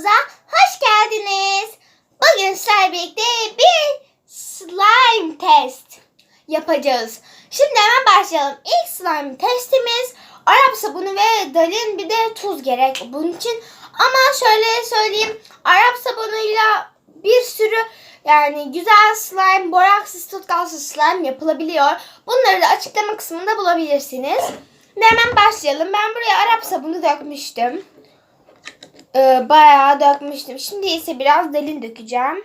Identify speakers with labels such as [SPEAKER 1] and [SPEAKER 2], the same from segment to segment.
[SPEAKER 1] kanalımıza hoş geldiniz. Bugün sizlerle birlikte bir slime test yapacağız. Şimdi hemen başlayalım. İlk slime testimiz Arap sabunu ve dalin bir de tuz gerek bunun için. Ama şöyle söyleyeyim Arap sabunuyla bir sürü yani güzel slime, boraksız, tutkalsız slime yapılabiliyor. Bunları da açıklama kısmında bulabilirsiniz. Ve hemen başlayalım. Ben buraya Arap sabunu dökmüştüm. Ee, bayağı dökmüştüm. Şimdi ise biraz delin dökeceğim.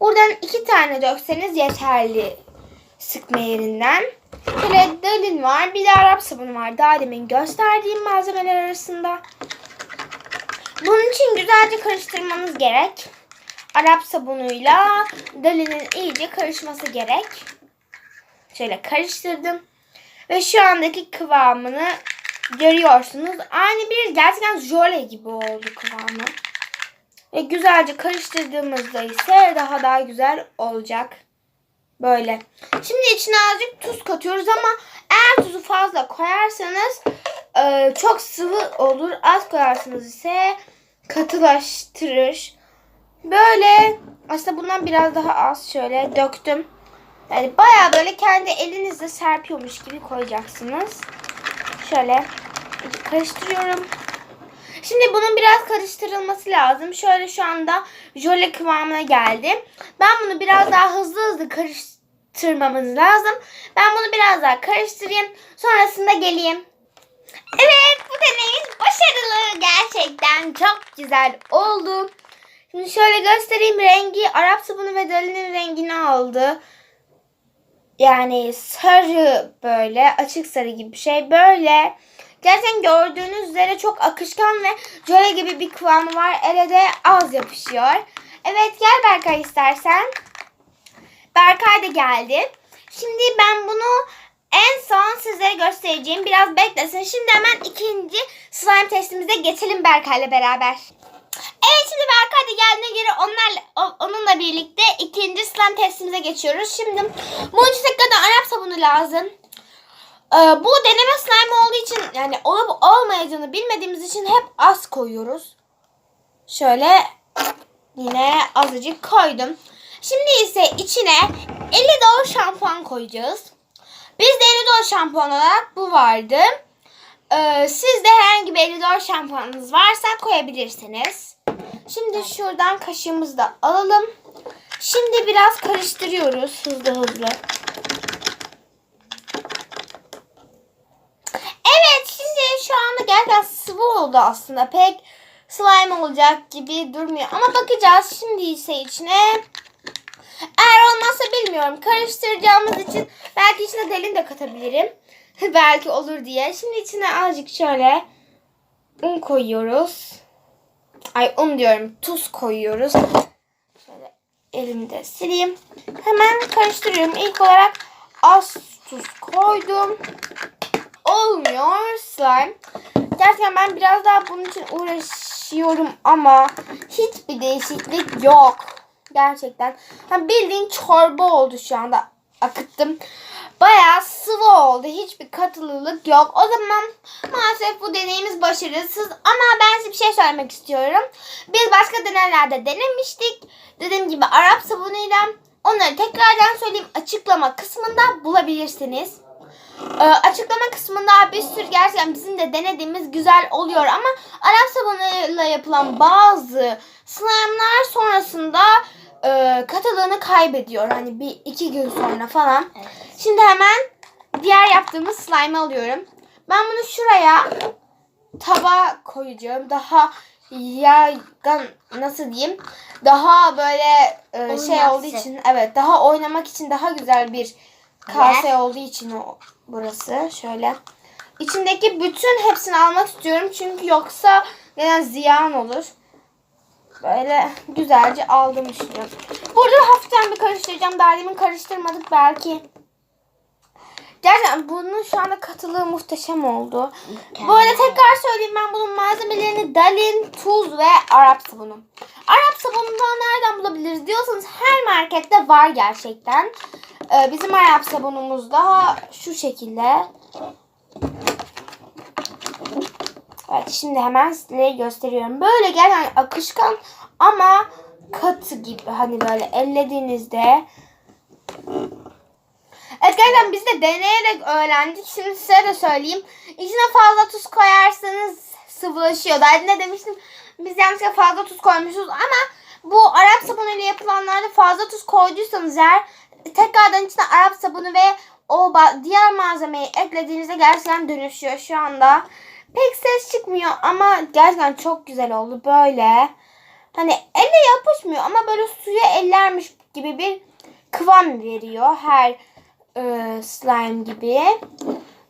[SPEAKER 1] Buradan iki tane dökseniz yeterli sıkma yerinden. Böyle delin var. Bir de Arap sabunu var. Daha demin gösterdiğim malzemeler arasında. Bunun için güzelce karıştırmanız gerek. Arap sabunuyla dalinin iyice karışması gerek. Şöyle karıştırdım. Ve şu andaki kıvamını görüyorsunuz. Aynı bir gerçekten jöle gibi oldu kıvamı. Ve güzelce karıştırdığımızda ise daha daha güzel olacak. Böyle. Şimdi içine azıcık tuz katıyoruz ama eğer tuzu fazla koyarsanız e, çok sıvı olur. Az koyarsanız ise katılaştırır. Böyle aslında bundan biraz daha az şöyle döktüm. Yani bayağı böyle kendi elinizle serpiyormuş gibi koyacaksınız. Şöyle karıştırıyorum. Şimdi bunun biraz karıştırılması lazım. Şöyle şu anda jöle kıvamına geldi. Ben bunu biraz daha hızlı hızlı karıştırmamız lazım. Ben bunu biraz daha karıştırayım. Sonrasında geleyim. Evet bu deneyimiz başarılı. Gerçekten çok güzel oldu. Şimdi şöyle göstereyim rengi. Arap sabunu ve dalinin rengini aldı. Yani sarı böyle açık sarı gibi bir şey. Böyle gerçekten gördüğünüz üzere çok akışkan ve jöle gibi bir kıvamı var. Ele de az yapışıyor. Evet gel Berkay istersen. Berkay da geldi. Şimdi ben bunu en son sizlere göstereceğim. Biraz beklesin. Şimdi hemen ikinci slime testimize geçelim Berkay'la beraber. Evet şimdi Berkay da geldiğine göre onlarla, onunla birlikte ikinci slime testimize geçiyoruz. Şimdi için tekrardan Arap sabunu lazım. Ee, bu deneme slime olduğu için yani olup olmayacağını bilmediğimiz için hep az koyuyoruz. Şöyle yine azıcık koydum. Şimdi ise içine 50 dolu şampuan koyacağız. Bizde 50 dolu şampuan olarak bu vardı. Ee, sizde herhangi bir 50 dolu şampuanınız varsa koyabilirsiniz. Şimdi şuradan kaşığımızı da alalım. Şimdi biraz karıştırıyoruz hızlı hızlı. Evet şimdi şu anda gerçekten sıvı oldu aslında. Pek slime olacak gibi durmuyor. Ama bakacağız. Şimdi ise içine eğer olmazsa bilmiyorum. Karıştıracağımız için belki içine delin de katabilirim. belki olur diye. Şimdi içine azıcık şöyle un koyuyoruz. Ay un diyorum. Tuz koyuyoruz. Şöyle elimde sileyim. Hemen karıştırıyorum. İlk olarak az tuz koydum. Olmuyor slime. Gerçekten ben biraz daha bunun için uğraşıyorum ama hiçbir değişiklik yok. Gerçekten. Ha, bildiğin çorba oldu şu anda. Akıttım. Bayağı sıvı oldu. Hiçbir katılılık yok. O zaman maalesef bu deneyimiz başarısız. Ama ben size bir şey söylemek istiyorum. Biz başka deneylerde denemiştik. Dediğim gibi Arap sabunuyla onları tekrardan söyleyeyim açıklama kısmında bulabilirsiniz. Ee, açıklama kısmında bir sürü gerçekten bizim de denediğimiz güzel oluyor ama Arap sabunuyla yapılan bazı slime'lar sonrasında e, katılığını kaybediyor. Hani bir iki gün sonra falan. Şimdi hemen diğer yaptığımız slime'ı alıyorum. Ben bunu şuraya taba koyacağım. Daha yaygın nasıl diyeyim? Daha böyle e, şey
[SPEAKER 2] Oynaksın.
[SPEAKER 1] olduğu için evet daha oynamak için daha güzel bir kase olduğu için o burası şöyle. İçindeki bütün hepsini almak istiyorum çünkü yoksa genel ziyan olur. Böyle güzelce aldım düşünüyorum. Burada hafiften bir karıştıracağım. Daha demin karıştırmadık belki. Gerçekten bunun şu anda katılığı muhteşem oldu. Bu arada tekrar söyleyeyim ben bunun malzemelerini Dalin, tuz ve Arap sabunu. Arap sabununu nereden bulabiliriz diyorsanız her markette var gerçekten. Ee, bizim Arap sabunumuz da şu şekilde. Evet şimdi hemen size gösteriyorum. Böyle gerçekten akışkan ama katı gibi hani böyle ellediğinizde Evet gerçekten biz de deneyerek öğrendik. Şimdi size de söyleyeyim. İçine fazla tuz koyarsanız sıvılaşıyor. Daha ne demiştim? Biz yanlışlıkla fazla tuz koymuşuz ama bu Arap sabunuyla yapılanlarda fazla tuz koyduysanız eğer tekrardan içine Arap sabunu ve o diğer malzemeyi eklediğinizde gerçekten dönüşüyor şu anda. Pek ses çıkmıyor ama gerçekten çok güzel oldu böyle. Hani elle yapışmıyor ama böyle suya ellermiş gibi bir kıvam veriyor her e, slime gibi.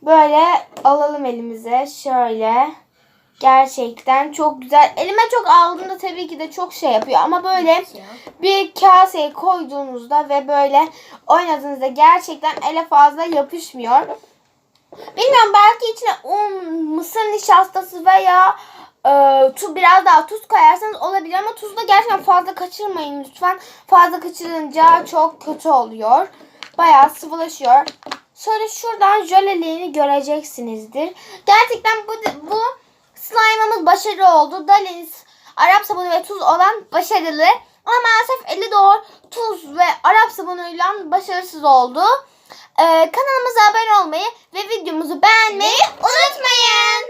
[SPEAKER 1] Böyle alalım elimize şöyle. Gerçekten çok güzel. Elime çok aldığımda tabii ki de çok şey yapıyor ama böyle bir kaseye koyduğunuzda ve böyle oynadığınızda gerçekten ele fazla yapışmıyor. Bilmiyorum belki içine un, mısır nişastası veya e, tuz biraz daha tuz koyarsanız olabilir ama tuzu da gerçekten fazla kaçırmayın lütfen. Fazla kaçırınca çok kötü oluyor. Bayağı sıvılaşıyor. Şöyle şuradan jöleliğini göreceksinizdir. Gerçekten bu bu slime'ımız başarılı oldu. Dalins Arap sabunu ve tuz olan başarılı. Ama maalesef eli doğru tuz ve Arap sabunuyla başarısız oldu. Ee, kanalımıza abone olmayı ve videomuzu beğenmeyi unutmayın.